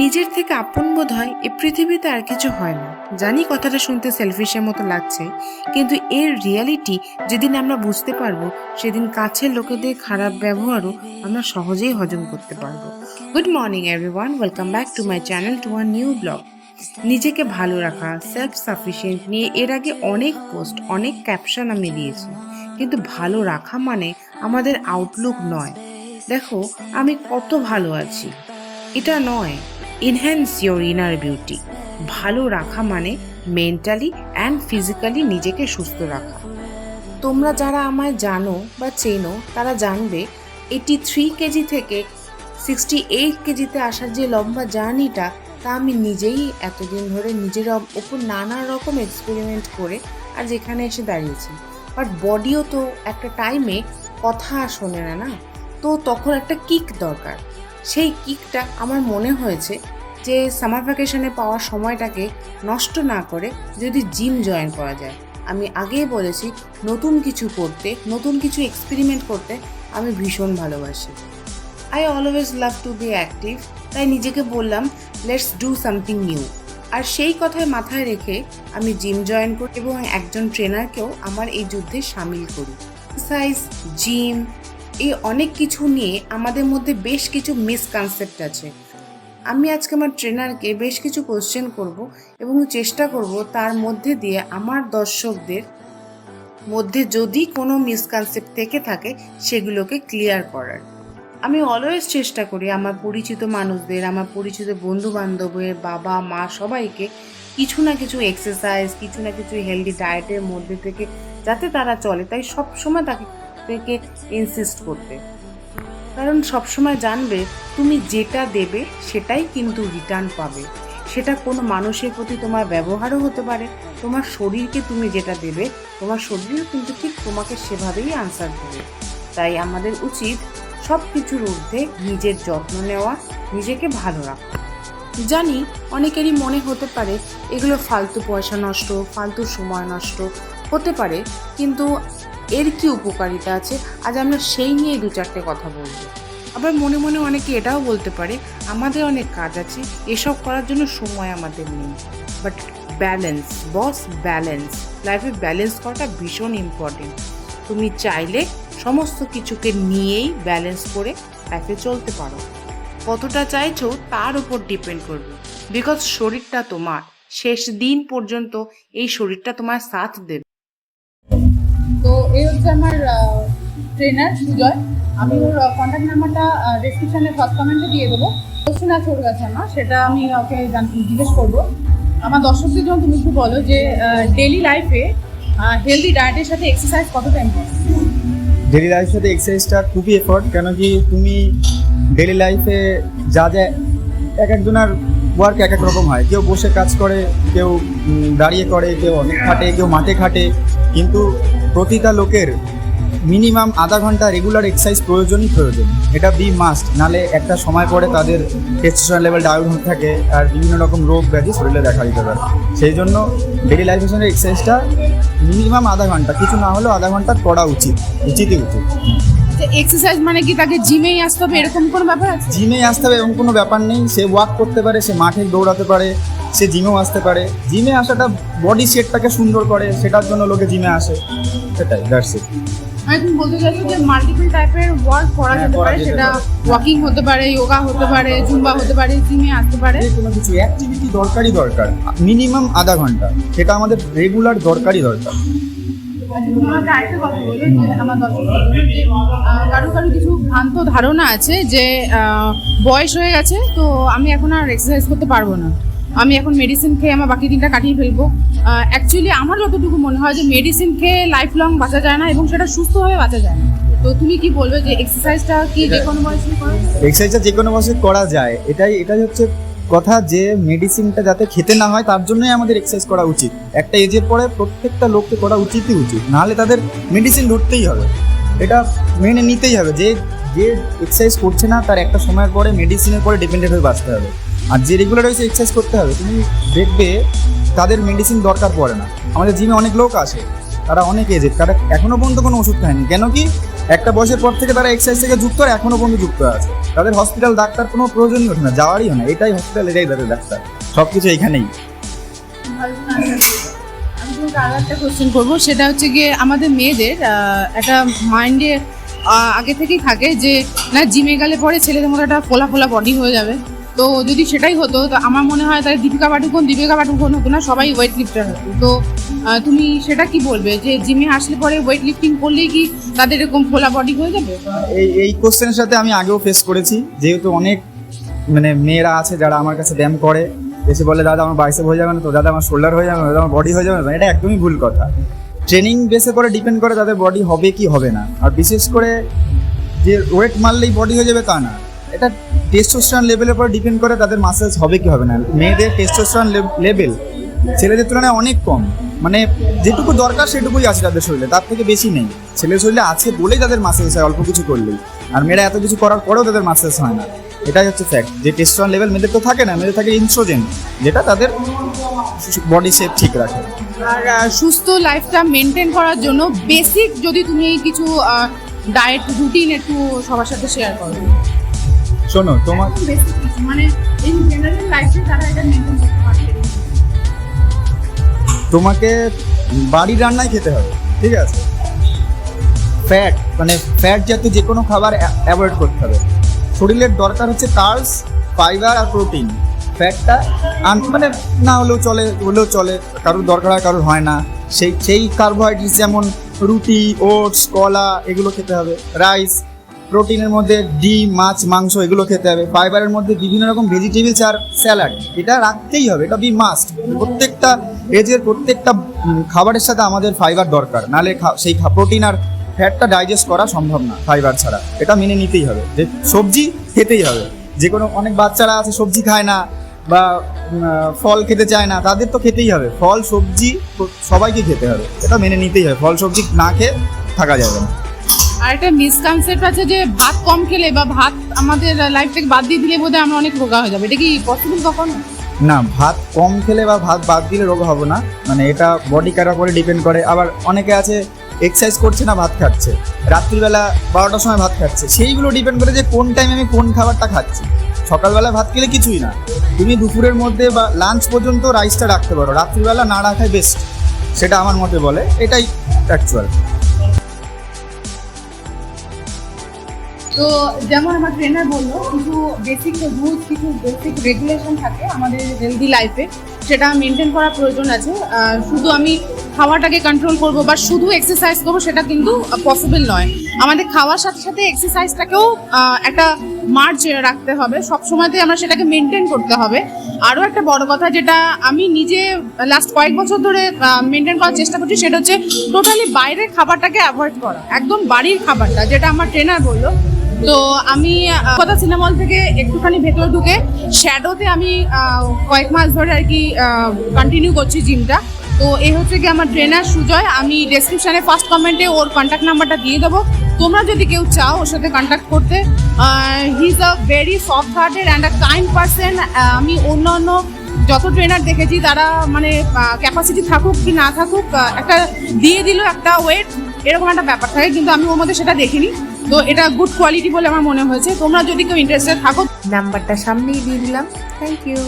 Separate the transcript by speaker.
Speaker 1: নিজের থেকে আপন বোধ হয় এ পৃথিবীতে আর কিছু হয় না। জানি কথাটা শুনতে সেলফিশের মতো লাগছে, কিন্তু এর রিয়ালিটি যেদিন আমরা বুঝতে পারব, সেদিন কাছের লোকেদের খারাপ ব্যবহারও আমরা সহজেই হজম করতে পারব। Good morning everyone welcome back to my channel to our new blog নিজেকে ভালো রাখা সেলফ সাফিসিয়েন্ট নিয়ে এর আগে অনেক পোস্ট অনেক ক্যাপশন আমি দিয়েছি। কিন্তু ভালো রাখা মানে আমাদের আউটলুক নয়। দেখো, আমি কত ভালো আছি। এটা নয়। এনহ্যান্স ইয়োর ইনার বিউটি ভালো রাখা মানে মেন্টালি অ্যান্ড ফিজিক্যালি নিজেকে সুস্থ রাখা। তোমরা যারা আমায় জানো বা চেনো, তারা জানবে, এটি থ্রি কেজি থেকে সিক্সটি এইট কেজিতে আসার যে লম্বা জার্নিটা, তা আমি নিজেই এতদিন ধরে নিজের ওপর নানা রকম এক্সপেরিমেন্ট করে আর যেখানে এসে দাঁড়িয়েছি। বাট বডিও তো একটা টাইমে কথা শোনে না না? তো তখন একটা কিক দরকার। সেই কিকটা আমার মনে হয়েছে যে সামার ভ্যাকেশনে পাওয়ার সময়টাকে নষ্ট না করে যদি জিম জয়েন করা যায়। আমি আগেই বলেছি, নতুন কিছু করতে, নতুন কিছু এক্সপেরিমেন্ট করতে আমি ভীষণ ভালোবাসি। I always love to be active তাই নিজেকে বললাম লেটস ডু সামথিং নিউ আর সেই কথায় মাথায় রেখে আমি জিম জয়েন করি এবং একজন ট্রেনারকেও আমার এই যুদ্ধে সামিল করি। এক্সারসাইজ জিম এই অনেক কিছু নিয়ে আমাদের মধ্যে বেশ কিছু মিসকনসেপ্ট আছে। আমি আজকে আমার ট্রেনারকে বেশ কিছু কোশ্চেন করব এবং চেষ্টা করব তার মধ্যে দিয়ে আমার দর্শকদের মধ্যে যদি কোনো মিসকনসেপ্ট থেকে থাকে, সেগুলোকে ক্লিয়ার করার। আমি অলওয়েজ চেষ্টা করি আমার পরিচিত মানুষদের, আমার পরিচিত বন্ধু বান্ধবের বাবা, মা সবাইকে কিছু না কিছু এক্সারসাইজ কিছু না কিছু হেলদি ডায়েটের মধ্যে থেকে যাতে তারা চলে। তাই সবসময় তাকে থেকে ইনসিস্ট করতে কারণ সবসময় জানবে, তুমি যেটা দেবে সেটাই কিন্তু রিটার্ন পাবে। সেটা কোনো মানুষের প্রতি তোমার ব্যবহারও হতে পারে, তোমার শরীরকে তুমি যেটা দেবে, তোমার শরীরও কিন্তু ঠিক তোমাকে সেভাবেই আনসার দেবে। তাই আমাদের উচিত সব কিছুর ঊর্ধ্বে নিজের যত্ন নেওয়া, নিজেকে ভালো রাখা। জানি অনেকেরই মনে হতে পারে, এগুলো ফালতু পয়সা নষ্ট, ফালতু সময় নষ্ট হতে পারে, কিন্তু এর কি উপকারিতা আছে? আজ আমরা সেই নিয়ে দু চারটে কথা বলব। আবার মনে মনে অনেকে এটাও বলতে পারে, আমাদের অনেক কাজ আছে, এসব করার জন্য সময় আমাদের নেই। বাট ব্যালেন্স বস ব্যালেন্স লাইফে ব্যালেন্স করাটা ভীষণ ইম্পর্টেন্ট তুমি চাইলে সমস্ত কিছুকে নিয়েই ব্যালেন্স করে লাইফে চলতে পারো। কতটা চাইছো তার উপর ডিপেন্ড করবে। বিকজ শরীরটা তোমার, শেষ দিন পর্যন্ত এই শরীরটা তোমার সাথ দেবে।
Speaker 2: তো এই হচ্ছে আমার ট্রেনার সুজয় আমি ওর কন্ট্যাক্ট নাম্বারটা ডেসক্রিপশনে ফার্স্ট কমেন্টে দিয়ে দেবো। কোশ্চেন আছে ওর কাছে আমার, সেটা আমি ওকে জিজ্ঞেস করব। আমার দর্শকদের জন্য তুমি একটু বলো যে ডেলি লাইফে হেলদি ডায়েটের সাথে এক্সারসাইজ কতটা ইম্পর্টেন্ট
Speaker 3: ডেলি লাইফের সাথে এক্সারসাইজটা খুবই এফোর্ট কেন কি তুমি ডেলি লাইফে যা যা এক একজনের ওয়ার্ক এক এক রকম হয়। কেউ বসে কাজ করে, কেউ দাঁড়িয়ে করে, কেউ অনেক খাটে, কেউ মাঠে খাটে। কিন্তু প্রতিটা লোকের মিনিমাম আধা ঘণ্টা রেগুলার এক্সারসাইজ প্রয়োজনই প্রয়োজন। এটা বি মাস্ট নালে একটা সময় পরে তাদের টেস্টোস্টেরন লেভেল ডাউন হতে থাকে আর বিভিন্ন রকম রোগ ব্যাধি শরীরে দেখা দিতে পারে। সেই জন্য ডেলি লাইফের সঙ্গে এক্সারসাইজটা মিনিমাম আধা ঘণ্টা কিছু না হলেও আধা ঘণ্টা করা উচিত উচিতই উচিত।
Speaker 2: এক্সারসাইজ মানে কি তাকে জিমেই আসতে হবে এরকম কোনো ব্যাপার আছে?
Speaker 3: জিমে আসতে হবে এমন কোনো ব্যাপার নেই সে ওয়াক করতে পারে সে মাঠে দৌড়াতে পারে সে জিমেও আসতে পারে। জিমে আসাটা বডি শেপটাকে সুন্দর করে সেটার জন্য লোকে জিমে আসে। সেটাই দ্যাটস ইট
Speaker 2: মানে তুমি বলতে চাইছো যে মাল্টিপল টাইপের ওয়ার্ক করা
Speaker 3: হ্যাঁ,
Speaker 2: যেতে পারে সেটা ওয়াকিং হতে পারে যোগা হতে পারে জুম্বা হতে পারে জিমে আসতে পারে?
Speaker 3: কোনো কিছু অ্যাক্টিভিটি দরকারই দরকার। মিনিমাম আধা ঘণ্টা। সেটা আমাদের রেগুলার দরকারই দরকার।
Speaker 2: আচ্ছা, কারও কারও কিছু ভ্রান্ত ধারণা আছে যে বয়স হয়ে গেছে তো আমি এখন আর এক্সারসাইজ করতে পারব না। আমি এখন মেডিসিন খেয়ে আমার বাকি দিনটা কাটিয়ে ফেলব। অ্যাকচুয়ালি আমার যতটুকু মনে হয় যে মেডিসিন খেয়ে লাইফ লং বাঁচা যায় না এবং সেটা সুস্থভাবে বাঁচা যায় না। তো তুমি কি বলবে যে এক্সারসাইজটা কি যে কোনো বয়সে করা? যায়?
Speaker 3: এক্সারসাইজটা যে কোনো বয়সে করা যায়। এটাই এটাই হচ্ছে কথা যে মেডিসিনটা যাতে খেতে না হয় তার জন্যই আমাদের এক্সারসাইজ করা উচিত। একটা এজের পরে প্রত্যেকটা লোককে করা উচিতই উচিত। নাহলে তাদের মেডিসিন ধরতেই হবে। এটা মেনে নিতেই হবে। যে যে এক্সারসাইজ করছে না তার একটা সময়ের পরে মেডিসিনের পরে ডিপেন্ডেন্ট হয়ে বাঁচতে হবে। আর যে রেগুলার হয়েছে এক্সারসাইজ করতে হবে, তুমি দেখবে তাদের মেডিসিন দরকার পড়ে না। আমাদের জিমে অনেক লোক আসে তারা অনেক এজেড তারা এখনও পর্যন্ত কোনো ওষুধ খায়নি। কেন কি? একটা বয়সের পর থেকে তারা এক্সারসাইজ থেকে যুক্ত আর এখনও পর্যন্ত যুক্ত আছে। তাদের হসপিটাল ডাক্তার কোনো প্রয়োজনই ওঠে না, যাওয়ারই হয় না। এটাই হসপিটাল এটাই তাদের ডাক্তার। সব কিছু এখানেই
Speaker 2: একটা কোশ্চেন করব, সেটা হচ্ছে গিয়ে আমাদের মেয়েদের একটা মাইন্ডে আগে থেকেই থাকে যে, না জিমে গেলে পরে ছেলেদের মতো একটা ফোলা ফোলা বডি হয়ে যাবে। তো যদি সেটাই হতো, তো আমার মনে হয় তাহলে দীপিকা পাডুকোন দীপিকা পাডুকোন হতো না, সবাই ওয়েট লিফটার হতো। তো তুমি সেটা কি বলবে যে জিমে আসলে পরে ওয়েট লিফটিং করলেই কি তাদের এরকম ফোলা বডি হয়ে যাবে?
Speaker 3: এই এই কোশ্চেনের সাথে আমি আগেও ফেস করেছি, যেহেতু অনেক মানে মেয়েরা আছে যারা আমার কাছে ব্যায়াম করে, এসে বলে, দাদা, আমার বাইসেপ হয়ে যাবে না তো, দাদা, আমার শোল্ডার হয়ে যাবে না আমার বডি হয়ে যাবে না। এটা একদমই ভুল কথা। ট্রেনিং বেসে করে ডিপেন্ড করে তাদের বডি হবে কি হবে না। আর বিশেষ করে যে ওয়েট মারলেই বডি হয়ে যাবে তা না। এটা টেস্টোস্টেরন লেভেলের উপর ডিপেন্ড করে তাদের মাসেলস হবে কি হবে না। মেয়েদের টেস্টোস্টেরন লেভেল ছেলেদের তুলনায় অনেক কম। মানে যেটুকু দরকার সেটুকুই আছে তাদের শরীরে, তার থেকে বেশি নেই। ছেলের শরীরে আছে বলেই তাদের মাসেলস হয়, অল্প কিছু করলেই। আর মেয়েরা এত কিছু করার পরেও তাদের মাসেলস হয় না। এটাই হচ্ছে ফ্যাক্ট যে টেস্টোস্টেরন লেভেল মেয়েদের তো থাকে না, মেয়েদের থাকে ইনস্ট্রোজেন যেটা তাদের বডি শেপ ঠিক রাখে।
Speaker 2: আর সুস্থ লাইফটা মেনটেন করার জন্য বেসিক যদি তুমি কিছু ডায়েট রুটিন একটু সবার সাথে শেয়ার করো।
Speaker 3: শোনো তোমার
Speaker 2: বেসিক কিছু মানে ইন জেনারেল লাইফে তারা এটা মেনটেন করতে পারবে
Speaker 3: তোমাকে বাড়ির রান্নাই খেতে হবে ঠিক আছে? ফ্যাট মানে ফ্যাট জাতীয় যে কোনো খাবার অ্যাভয়েড করতে হবে। শরীরের দরকার হচ্ছে কার্বস ফাইবার আর প্রোটিন ফ্যাটটা আন মানে না হলেও চলে হলেও চলে কারোর দরকার হয় কারোর হয় না। সেই সেই কার্বোহাইড্রেট যেমন রুটি ওটস কলা এগুলো খেতে হবে। রাইস প্রোটিনের মধ্যে ডিম, মাছ, মাংস এগুলো খেতে হবে। ফাইবারের মধ্যে বিভিন্ন রকম ভেজিটেবলস আর স্যালাড। এটা রাখতেই হবে, এটা বি মাস্ট। প্রত্যেকটা এজের প্রত্যেকটা খাবারের সাথে আমাদের ফাইবার দরকার। নাহলে খা- সেই প্রোটিন আর ফ্যাটটা ডাইজেস্ট করা সম্ভব না ফাইবার ছাড়া। এটা মেনে নিতেই হবে। যে সবজি খেতেই হবে। যে কোনো, অনেক বাচ্চারা আছে, সবজি খায় না বা ফল খেতে চায় না, তাদের তো খেতেই হবে। ফল, সবজি, সবাইকে খেতে হবে। এটা মেনে নিতেই হবে। ফল, সবজি না খেয়ে থাকা যাবে না।
Speaker 2: আর একটা মিসকনসেপ্ট আছে যে ভাত কম খেলে বা ভাত আমাদের লাইফ থেকে বাদ দিয়ে দিলে বোধহয় আমরা অনেক রোগা হয়ে যাবে। এটা কি পসিবল কখনো?
Speaker 3: না, ভাত কম খেলে বা ভাত বাদ দিলে রোগ হবে না। মানে এটা বডি কাটার উপরে ডিপেন্ড করে। আবার অনেকে আছে এক্সারসাইজ করছে না, ভাত খাচ্ছে। রাত্রিবেলা বারোটার সময় ভাত খাচ্ছে। সেইগুলো ডিপেন্ড করে যে কোন টাইমে আমি কোন খাবারটা খাচ্ছি। সকালবেলা ভাত খেলে কিছুই না। তুমি দুপুরের মধ্যে বা লাঞ্চ পর্যন্ত রাইসটা রাখতে পারো। রাত্রিবেলা না রাখাই বেস্ট সেটা আমার মতে বলে। এটাই অ্যাকচুয়াল
Speaker 2: তো যেমন আমার ট্রেনার বলল, কিছু বেসিক রুলস কিছু বেসিক রেগুলেশন থাকে আমাদের হেলদি লাইফে সেটা মেনটেন করা প্রয়োজন আছে। শুধু আমি খাওয়াটাকে কন্ট্রোল করব বা শুধু এক্সারসাইজ করব সেটা কিন্তু পসিবল নয়। আমাদের খাওয়ার সাথে সাথে এক্সারসাইজটাকেও একটা মার্চ রাখতে হবে। সব সময়তে আমরা সেটাকে মেনটেন করতে হবে। আরও একটা বড় কথা যেটা আমি নিজে লাস্ট কয়েক বছর ধরে মেনটেন করার চেষ্টা করছি, সেটা হচ্ছে টোটালি বাইরের খাবারটাকে অ্যাভয়েড করা। একদম বাড়ির খাবারটা, যেটা আমার ট্রেনার বলল তো আমি কথা সিনেমা হল থেকে একটুখানি ভেতরে ঢুকে শ্যাডোতে আমি কয়েক মাস ধরে আর কি কন্টিনিউ করছি জিমটা তো এই হচ্ছে কি আমার ট্রেনার সুজয়। আমি ডেসক্রিপশনে ফার্স্ট কমেন্টে ওর কন্ট্যাক্ট নাম্বারটা দিয়ে দেবো। তোমরা যদি কেউ চাও ওর সাথে কন্ট্যাক্ট করতে he is a very soft hearted and a kind person আমি অন্য অন্য যত ট্রেনার দেখেছি, তারা মানে ক্যাপাসিটি থাকুক কি না থাকুক একটা দিয়ে দিল একটা ওয়েট এরকম একটা ব্যাপার থাকে। কিন্তু আমি ওর মধ্যে সেটা দেখিনি। তো এটা গুড কোয়ালিটি বলে আমার মনে হয়েছে। তোমরা যদি কেউ ইন্টারেস্টেড থাকো
Speaker 1: নাম্বারটা সামনেই দিয়ে দিলাম। Thank you